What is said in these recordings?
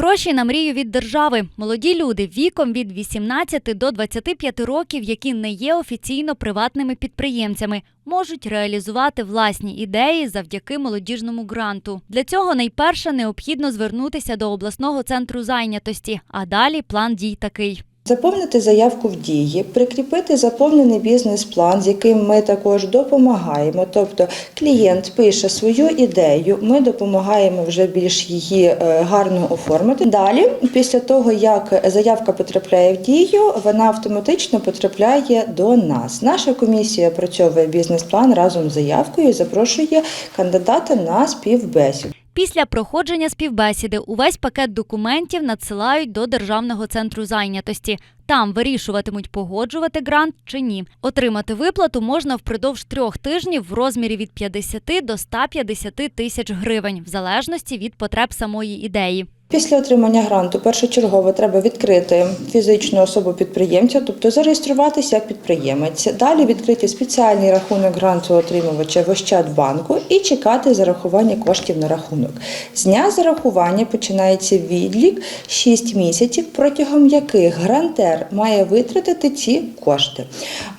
Гроші на мрію від держави. Молоді люди віком від 18 до 25 років, які не є офіційно приватними підприємцями, можуть реалізувати власні ідеї завдяки молодіжному гранту. Для цього найперше необхідно звернутися до обласного центру зайнятості, а далі план дій такий. Заповнити заявку в дії, прикріпити заповнений бізнес-план, з яким ми також допомагаємо. Тобто клієнт пише свою ідею, ми допомагаємо вже більш її е, гарно оформити. Далі, після того як заявка потрапляє в дію, вона автоматично потрапляє до нас. Наша комісія опрацьовує бізнес-план разом з заявкою і запрошує кандидата на співбесіду. Після проходження співбесіди увесь пакет документів надсилають до Державного центру зайнятості. Там вирішуватимуть, погоджувати грант чи ні. Отримати виплату можна впродовж трьох тижнів в розмірі від 50 до 150 тисяч гривень, в залежності від потреб самої ідеї. Після отримання гранту першочергово треба відкрити фізичну особу підприємця, тобто зареєструватися як підприємець. Далі відкрити спеціальний рахунок гранту отримувача в Ощадбанку і чекати зарахування коштів на рахунок. З дня зарахування починається відлік 6 місяців, протягом яких грантер має витратити ці кошти.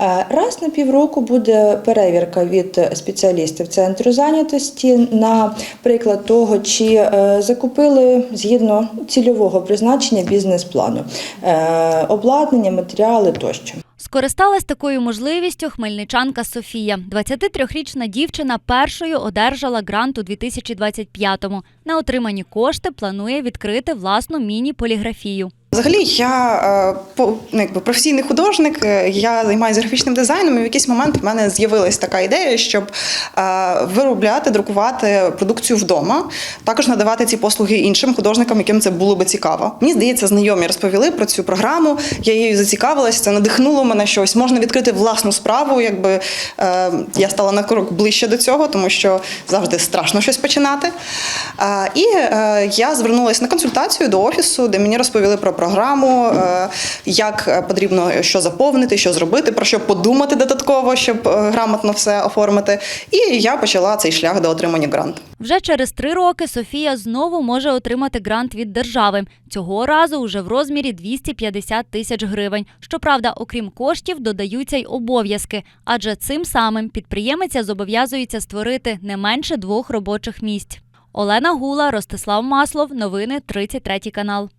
Е, Раз на півроку буде перевірка від спеціалістів центру зайнятості на приклад того, чи е, закупили згідно цільового призначення бізнес-плану, е, обладнання, матеріали тощо. Скористалась такою можливістю хмельничанка Софія. 23-річна дівчина першою одержала грант у 2025-му. На отримані кошти планує відкрити власну міні-поліграфію. Взагалі, я е, ну, якби професійний художник, е, я займаюся графічним дизайном, і в якийсь момент в мене з'явилась така ідея, щоб е, виробляти, друкувати продукцію вдома, також надавати ці послуги іншим художникам, яким це було би цікаво. Мені здається, знайомі розповіли про цю програму. Я її зацікавилася, це надихнуло мене щось. Можна відкрити власну справу. Якби я стала на крок ближче до цього, тому що завжди страшно щось починати. І я звернулася на консультацію до офісу, де мені розповіли про програму, е, як е, потрібно що заповнити, що зробити, про що подумати додатково, щоб е, грамотно все оформити. І я почала цей шлях до отримання гранту. Вже через три роки Софія знову може отримати грант від держави. Цього разу уже в розмірі 250 тисяч гривень. Щоправда, окрім коштів, додаються й обов'язки, адже цим самим підприємиця зобов'язується створити не менше двох робочих місць. Олена Гула, Ростислав Маслов. Новини 33 канал.